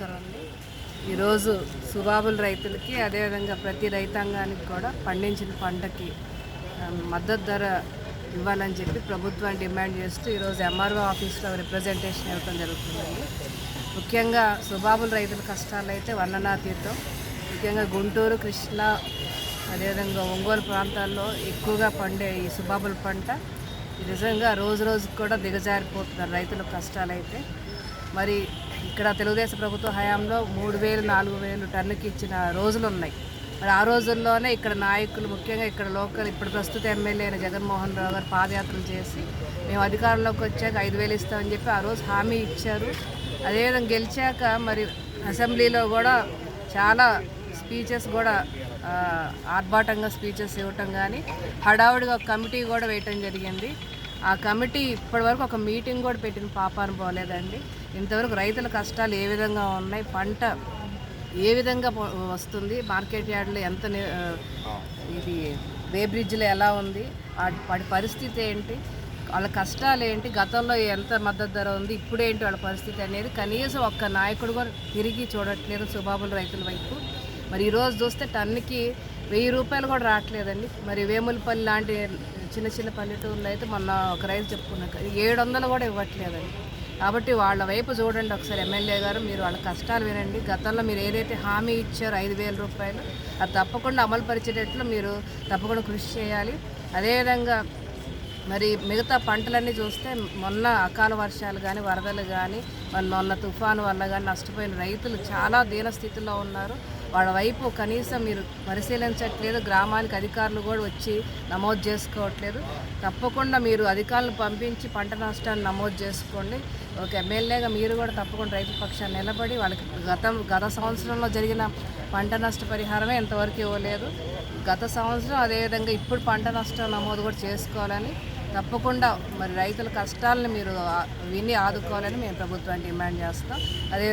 నమస్కారం అండి. ఈరోజు సుబాబుల రైతులకి అదేవిధంగా ప్రతి రైతాంగానికి కూడా పండించిన పంటకి మద్దతు ధర ఇవ్వాలని చెప్పి ప్రభుత్వాన్ని డిమాండ్ చేస్తూ ఈరోజు ఎంఆర్ఓ ఆఫీస్లో రిప్రజెంటేషన్ ఇవ్వడం జరుగుతుందండి. ముఖ్యంగా సుబాబుల రైతుల కష్టాలు అయితే వర్ణనాతీతం. ముఖ్యంగా గుంటూరు కృష్ణా అదేవిధంగా ఒంగోలు ప్రాంతాల్లో ఎక్కువగా పండే ఈ సుబాబుల పంట నిజంగా రోజు రోజుకు కూడా దిగజారిపోతున్నారు రైతుల కష్టాలైతే. మరి ఇక్కడ తెలుగుదేశం ప్రభుత్వ హయాంలో మూడు వేలు నాలుగు వేలు టన్నుకి ఇచ్చిన రోజులు ఉన్నాయి. మరి ఆ రోజుల్లోనే ఇక్కడ నాయకులు ముఖ్యంగా ఇక్కడ లోకల్ ఇప్పుడు ప్రస్తుత ఎమ్మెల్యే అయిన జగన్మోహన్ రావు గారు పాదయాత్రలు చేసి మేము అధికారంలోకి వచ్చాక ఐదు వేలు ఇస్తామని చెప్పి ఆ రోజు హామీ ఇచ్చారు. అదేవిధంగా గెలిచాక మరి అసెంబ్లీలో కూడా చాలా స్పీచెస్ కూడా ఆర్భాటంగా స్పీచెస్ ఇవ్వటం కానీ హడావుడిగా ఒక కమిటీ కూడా వేయటం జరిగింది. ఆ కమిటీ ఇప్పటివరకు ఒక మీటింగ్ కూడా పెట్టిన పాపాను పోలేదండి. ఇంతవరకు రైతుల కష్టాలు ఏ విధంగా ఉన్నాయి? పంట ఏ విధంగా వస్తుంది? మార్కెట్ యార్డ్లో ఎంత ఇది వే బ్రిడ్జ్లో ఎలా ఉంది? వాటి పరిస్థితి ఏంటి? వాళ్ళ కష్టాలు ఏంటి? గతంలో ఎంత మద్దతు ధర ఉంది? ఇప్పుడేంటి వాళ్ళ పరిస్థితి అనేది కనీసం ఒక్క నాయకుడు కూడా తిరిగి చూడట్లేదు సుబాబుల రైతుల వైపు. మరి ఈరోజు చూస్తే టన్నుకి వెయ్యి రూపాయలు కూడా రావట్లేదండి. మరి వేములపల్లి లాంటి చిన్న చిన్న పల్లెటూరులో అయితే మొన్న ఒక రైతు చెప్పుకున్నాక ఏడు వందలు కూడా ఇవ్వట్లేదండి. కాబట్టి వాళ్ళ వైపు చూడండి ఒకసారి ఎమ్మెల్యే గారు మీరు వాళ్ళ కష్టాలు వినండి. గతంలో మీరు ఏదైతే హామీ ఇచ్చారో ఐదు వేల రూపాయలు అది తప్పకుండా అమలు పరిచేటట్లు మీరు తప్పకుండా కృషి చేయాలి. అదేవిధంగా మరి మిగతా పంటలన్నీ చూస్తే మొన్న అకాల వర్షాలు కానీ వరదలు కానీ మొన్న తుఫాను వల్ల కానీ నష్టపోయిన రైతులు చాలా దీనస్థితిలో ఉన్నారు. వాళ్ళ వైపు కనీసం మీరు పరిశీలించట్లేదు గ్రామానికి అధికారులు కూడా వచ్చి నమోదు చేసుకోవట్లేదు. తప్పకుండా మీరు అధికారులను పంపించి పంట నష్టాన్ని నమోదు చేసుకోండి. ఒక ఎమ్మెల్యేగా మీరు కూడా తప్పకుండా రైతు పక్షాన్ని నిలబడి వాళ్ళకి గతం గత సంవత్సరంలో జరిగిన పంట నష్ట పరిహారమే ఇంతవరకు ఇవ్వలేదు. గత సంవత్సరం అదేవిధంగా ఇప్పుడు పంట నష్టం నమోదు కూడా చేసుకోవాలని తప్పకుండా మరి రైతుల కష్టాలను మీరు విని ఆదుకోవాలని మేము ప్రభుత్వాన్ని డిమాండ్ చేస్తాం. అదే